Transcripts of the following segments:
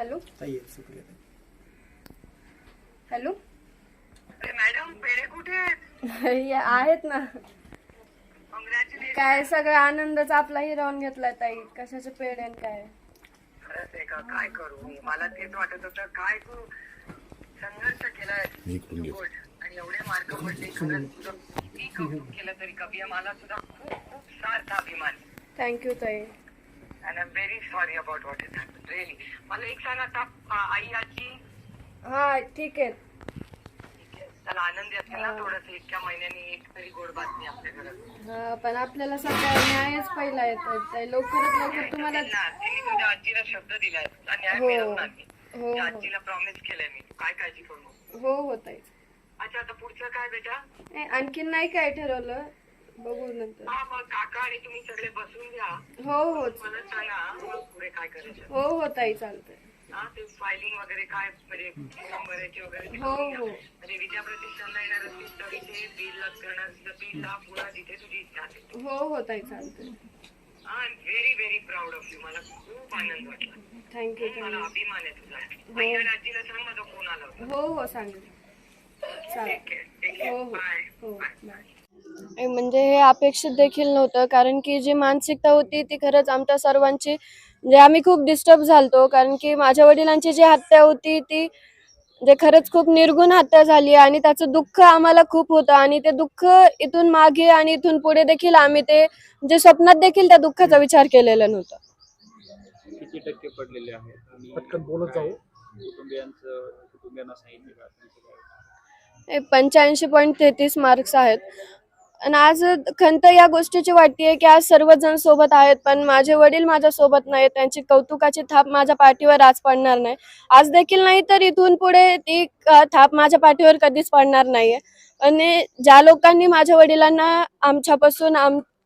Hello? Hello? अरे madam पेढे कुठे आहेत? या- आहेत ना. काय सगळं आनंदच आपला हिरावून घेतलाय ताई. कशाचे पेड आणि काय? खरंच आहे का काय करू? मी मला तेच वाटत होतं काय तू संघर्ष केलाय. आणि एवढे मार्क पडले खरंच केलं तरी कवी मला सुद्धा खूप खूप सार्थ अभिमान. थँक्यू ताई. And I am very sorry about what is happen really मला एक सांग आता आ, आई आजी हा ठीक आहे ठीक आहे. चला आनंदी असेल ना थोडस. इतक्या महिन्यांनी एक तरी गोड बातमी आपल्या घरात. हा, पण आपल्याला सगळा न्यायच पहिला येतो ताई लवकरात लवकर तुम्हाला ना, त्यांनी तुझ्या आजीला शब्द दिलाय. तुला न्याय हो. मिळवणार मी हो, तुझ्या हो. आजीला प्रॉमिस केलंय मी. काय काळजी करू नको. हो हो ताई. अच्छा आता पुढचं काय बेटा? नाही, आणखीन नाही काय ठरवलं? बघू नंतर. हा मग काका आणि तुम्ही सगळे बसून घ्या. हो हो. मला सांगा मग पुढे काय करायचं? हो हो ताई चालतंय. हा ते फायलिंग वगैरे काय म्हणजे वगैरे ते हो, करून घ्या. हो. म्हणजे विद्या प्रतिष्ठानला येणार असतील तर इथे बिल करणार बिल ला पुन्हा जिथे तुझी इच्छा असेल हो हो ताई चालतंय. हा very very proud of you मला खूप आनंद वाटला. थँक्यू मला अभिमान आहे तुझा. आणि आजीला सांग माझा फोन आला होता. हो हो सांगेल चालेल हो हो. बाय हो बाय म्हणजे हे अपेक्षित देखील नव्हतं. कारण की जी मानसिकता होती ती खरंच आमच्या सर्वांची म्हणजे आम्ही खूप डिस्टर्ब झालतो. कारण की माझ्या वडिलांची जी हत्या होती ती म्हणजे खरंच खूप निर्गुण हत्या झाली आणि त्याचं दुःख आम्हाला खूप होतं. आणि ते दुःख इथून मागे आणि इथून पुढे देखील आम्ही ते म्हणजे स्वप्नात देखील त्या दुःखाचा विचार केलेला नव्हता. किती टक्के पडलेले आहेत? आणि पटकन बोलत जाऊ. काय कुटुंबियांचं कुटुंबियांना सांगितले का त्यांचं काय पंच्याऐंशी पॉईंट तेहतीस मार्क्स आहेत. आणि आज खंत या गोष्टीची वाटते की आज सर्वजण सोबत आहेत पण माझे वडील माझ्या सोबत नाहीत त्यांची कौतुकाची थाप माझ्या पाठीवर आज पडणार नाही. आज देखील नाही तर इथून पुढे ती थाप माझ्या पाठीवर कधीच पडणार नाहीये. आणि ज्या लोकांनी माझ्या वडिलांना आमच्यापासून आम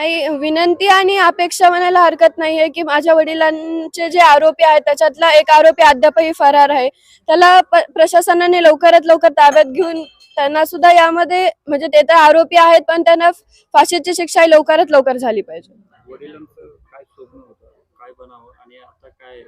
नाही विनंती आणि अपेक्षा म्हणायला हरकत नाहीये की माझ्या वडिलांचे जे आरोपी आहेत त्याच्यातला एक आरोपी अद्यापही फरार आहे. त्याला प्रशासनाने लवकरात लवकर ताब्यात घेऊन त्यांना सुद्धा यामध्ये म्हणजे ते तर आरोपी आहेत पण त्यांना फाशीची शिक्षा ही लवकरात लवकर झाली पाहिजे. वडिलांचं काय काय